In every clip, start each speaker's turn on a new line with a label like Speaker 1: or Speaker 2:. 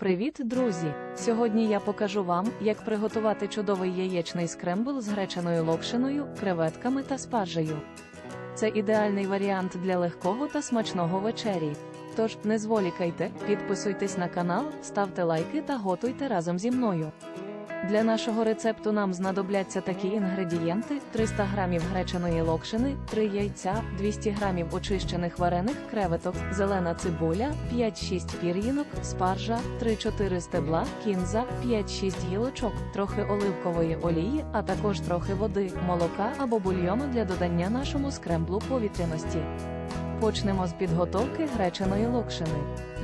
Speaker 1: Привіт, друзі! Сьогодні я покажу вам, як приготувати чудовий яєчний скрембл з гречаною локшиною, креветками та спаржею. Це ідеальний варіант для легкого та смачного вечері. Тож не зволікайте, підписуйтесь на канал, ставте лайки та готуйте разом зі мною. Для нашого рецепту нам знадобляться такі інгредієнти: 300 г гречаної локшини, 3 яйця, 200 г очищених варених креветок, зелена цибуля, 5-6 пір'їнок, спаржа, 3-4 стебла, кінза, 5-6 гілочок, трохи оливкової олії, а також трохи води, молока або бульйону для додання нашому скремблу повітряності. Почнемо з підготовки гречаної локшини.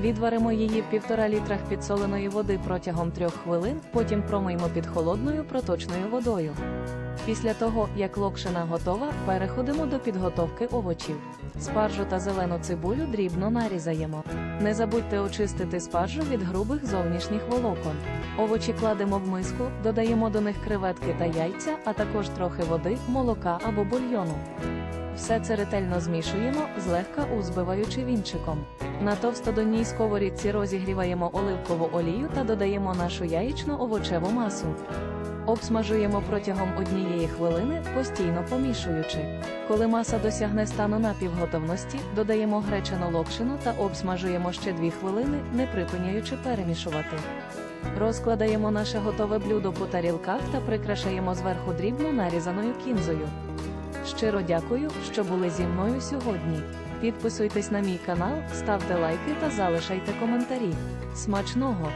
Speaker 1: Відваримо її в півтора літрах підсоленої води протягом трьох хвилин, потім промиймо під холодною проточною водою. Після того, як локшина готова, переходимо до підготовки овочів. Спаржу та зелену цибулю дрібно нарізаємо. Не забудьте очистити спаржу від грубих зовнішніх волокон. Овочі кладемо в миску, додаємо до них креветки та яйця, а також трохи води, молока або бульйону. Все це ретельно змішуємо, злегка узбиваючи вінчиком. На товстодонній сковорідці розігріваємо оливкову олію та додаємо нашу яєчну овочеву масу. Обсмажуємо протягом однієї хвилини, постійно помішуючи. Коли маса досягне стану напівготовності, додаємо гречану локшину та обсмажуємо ще 2 хвилини, не припиняючи перемішувати. Розкладаємо наше готове блюдо по тарілках та прикрашаємо зверху дрібно нарізаною кінзою. Щиро дякую, що були зі мною сьогодні. Підписуйтесь на мій канал, ставте лайки та залишайте коментарі. Смачного!